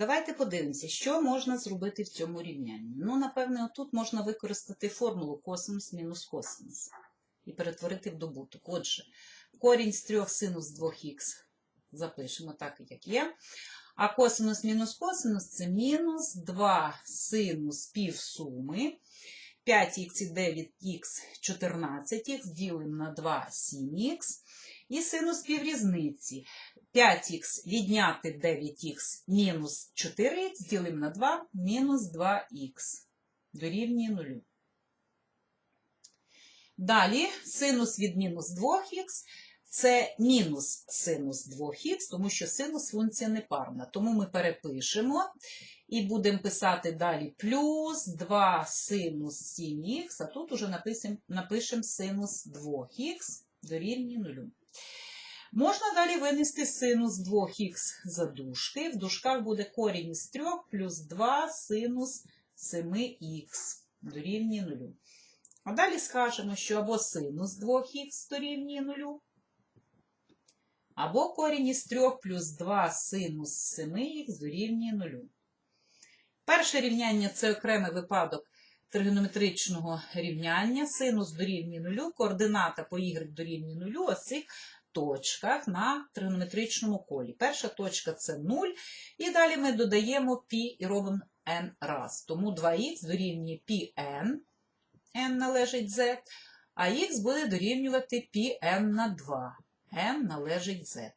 Давайте подивимося, що можна зробити в цьому рівнянні. Ну, напевне, отут можна використати формулу косинус мінус косинус і перетворити в добуток. Отже, корінь з 3 синус 2х запишемо так, як є. А косинус мінус косинус це мінус 2 синус півсуми. 5х і 9х 14х ділимо на 2 7х. І синус піврізниці. 5х відняти 9х мінус 4х ділимо на 2 мінус 2х дорівнює 0. Далі синус від мінус 2х це мінус синус 2х, тому що синус функція непарна. Тому ми перепишемо і будемо писати далі плюс 2 синус 7х, а тут уже напишемо, напишемо синус 2х дорівнює 0. Можна далі винести синус 2х за дужки. В дужках буде корінь із 3 плюс 2 синус 7х дорівнює 0. А далі скажемо, що або синус 2х дорівнює 0, або корінь із 3 плюс 2 синус 7х дорівнює 0. Перше рівняння це окремий випадок тригонометричного рівняння. Синус дорівнює 0, координата по y дорівнює 0, ось цих точках на тригонометричному колі. Перша точка це 0, і далі ми додаємо π і робимо n раз. Тому 2х дорівнює πn, n належить z, а х буде дорівнювати πn на 2, n належить z.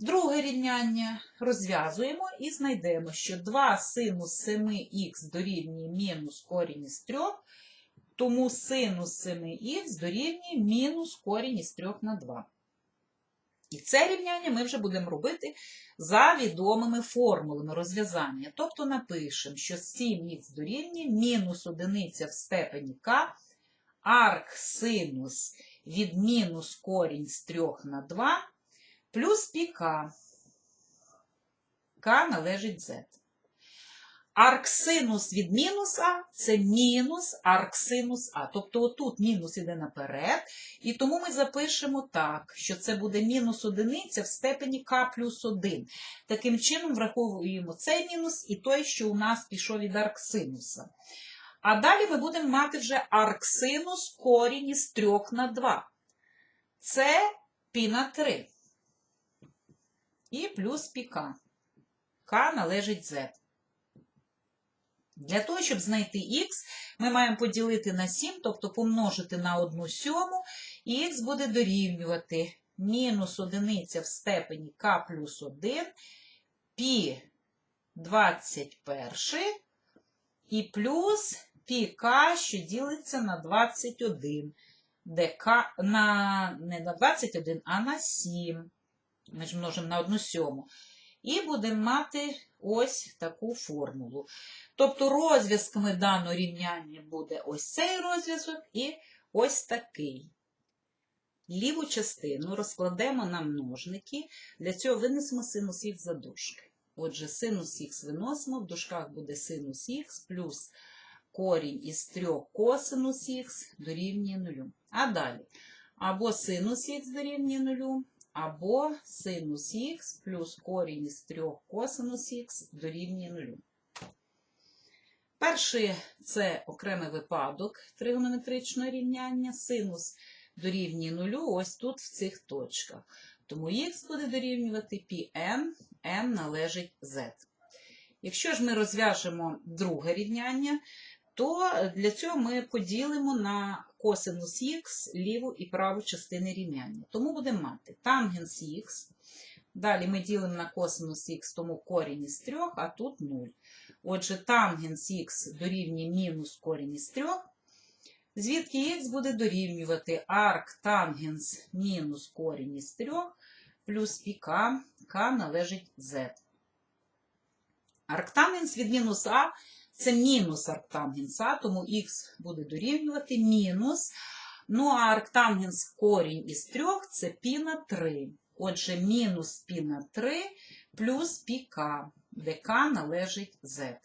Друге рівняння розв'язуємо і знайдемо, що 2 синус 7х дорівнює мінус корінь із 3, тому синус 7х дорівнює мінус корінь із 3 на 2. І це рівняння ми вже будемо робити за відомими формулами розв'язання. Тобто напишемо, що 7х дорівнює мінус одиниця в степені k, арк синус від мінус корінь з 3 на 2, плюс піка. К належить z. Арксинус від мінус А це мінус арксинус А. Тобто отут мінус іде наперед. І тому ми запишемо так, що це буде мінус одиниця в степені К плюс 1. Таким чином враховуємо цей мінус і той, що у нас пішов від арксинуса. А далі ми будемо мати вже арксинус корінь із 3 на 2. Це пі на 3. І плюс піка. К належить z. Для того, щоб знайти х, ми маємо поділити на 7, тобто помножити на 1 сьому, і х буде дорівнювати мінус одиниця в степені k плюс 1, пі 21 і плюс пі що ділиться на 21, де k на, не на 21, а на 7. Ми ж множимо на 1 сьому. І будемо мати ось таку формулу. Тобто розв'язками даного рівняння буде ось цей розв'язок і ось такий. Ліву частину розкладемо на множники. Для цього винесемо синус х за дужки. Отже, синус х виносимо, в дужках буде синус х плюс корінь із 3 косинус х дорівнює 0. А далі або синус х дорівнює 0, або синус х плюс корінь із 3 косинус х дорівнює 0. Перший це окремий випадок тригонометричного рівняння. Синус дорівнює 0 ось тут в цих точках. Тому х буде дорівнювати πn, n належить z. Якщо ж ми розв'яжемо друге рівняння, то для цього ми поділимо на косинус х ліву і праву частини рівняння. Тому будемо мати тангенс х. Далі ми ділимо на косинус х, тому корінь із 3, а тут 0. Отже, тангенс х дорівнює мінус корінь із 3. Звідки х буде дорівнювати арк тангенс мінус корінь із 3 плюс піка, к належить z. Арктангенс від мінус а це мінус арктангенс а, тому х буде дорівнювати мінус. Ну, а арктангенс корінь із 3 це пі на 3. Отже, мінус пі на 3 плюс піка, де к належить z.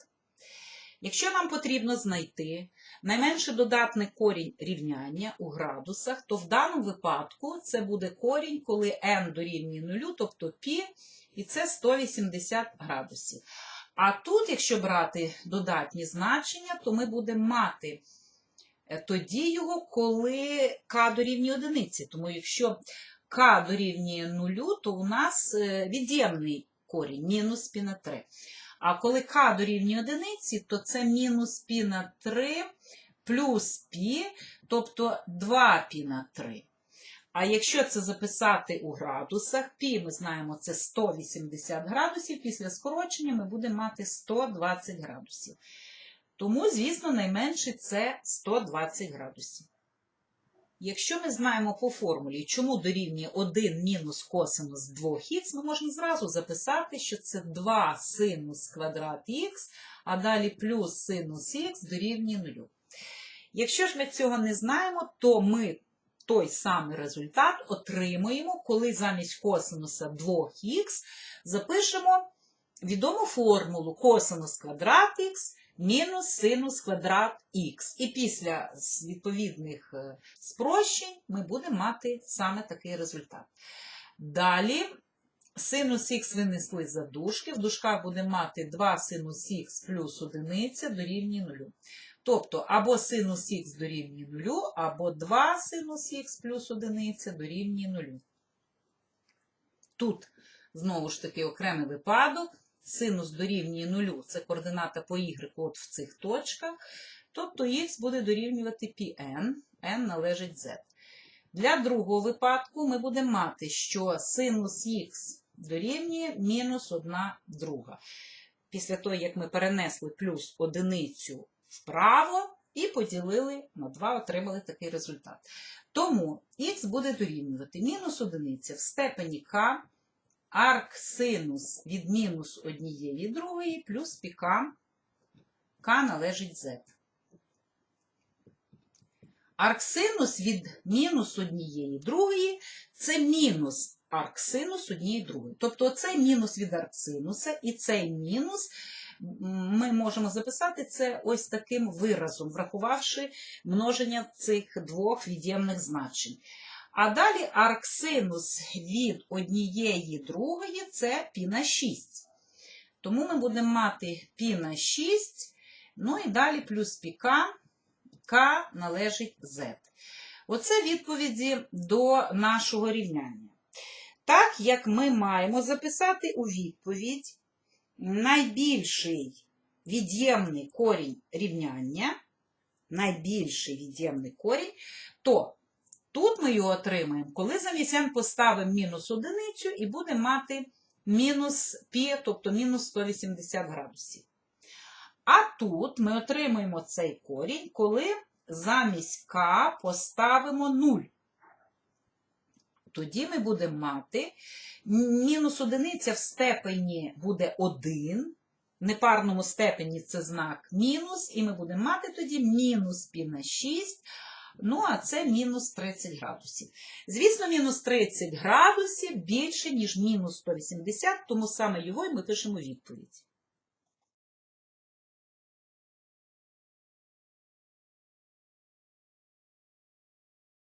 Якщо нам потрібно знайти найменший додатний корінь рівняння у градусах, то в даному випадку це буде корінь, коли n дорівнює 0, тобто π, і це 180 градусів. А тут, якщо брати додатні значення, то ми будемо мати е, тоді його, коли К дорівнює одиниці. Тому якщо К дорівнює нулю, то у нас е, від'ємний корінь мінус пі на 3. А коли К дорівнює одиниці, то це мінус пі на 3 плюс пі, тобто 2 пі на 3. А якщо це записати у градусах, пі ми знаємо, це 180 градусів, після скорочення ми будемо мати 120 градусів. Тому, звісно, найменше це 120 градусів. Якщо ми знаємо по формулі, чому дорівнює 1 мінус косинус 2х, ми можемо зразу записати, що це 2 синус квадрат х, а далі плюс синус х дорівнює 0. Якщо ж ми цього не знаємо, то ми той самий результат отримуємо, коли замість косинуса 2х запишемо відому формулу косинус квадрат х мінус синус квадрат х. І після відповідних е, спрощень ми будемо мати саме такий результат. Далі синус х винесли за дужки, в дужках будемо мати 2 синус х плюс 1 дорівнює 0. Тобто або синус х дорівнює 0, або 2 синус х плюс 1 дорівнює 0. Тут, знову ж таки, окремий випадок. Синус дорівнює 0, це координата по y от в цих точках. Тобто х буде дорівнювати πn, n належить z. Для другого випадку ми будемо мати, що синус х дорівнює мінус 1 друга. Після того, як ми перенесли плюс одиницю вправо і поділили на 2, отримали такий результат. Тому х буде дорівнювати мінус одиниця в степені k, арксинус від мінус однієї другої плюс піка k належить z. Арксинус від мінус однієї другої це мінус арксинус однієї другої. Тобто цей мінус від арксинуса і цей мінус ми можемо записати це ось таким виразом, врахувавши множення цих двох від'ємних значень. А далі арксинус від однієї другої це π на 6. Тому ми будемо мати π на 6, ну і далі плюс піка, k належить z. Оце відповіді до нашого рівняння. Так як ми маємо записати у відповідь найбільший від'ємний корінь рівняння, найбільший від'ємний корінь, то тут ми його отримаємо, коли замість n поставимо мінус одиницю і будемо мати мінус π, тобто мінус 180 градусів. А тут ми отримаємо цей корінь, коли замість k поставимо 0. Тоді ми будемо мати мінус одиниця в степені буде 1, в непарному степені це знак мінус, і ми будемо мати тоді мінус π на 6, ну а це мінус 30 градусів. Звісно, мінус 30 градусів більше, ніж мінус 180, тому саме його і ми пишемо відповідь.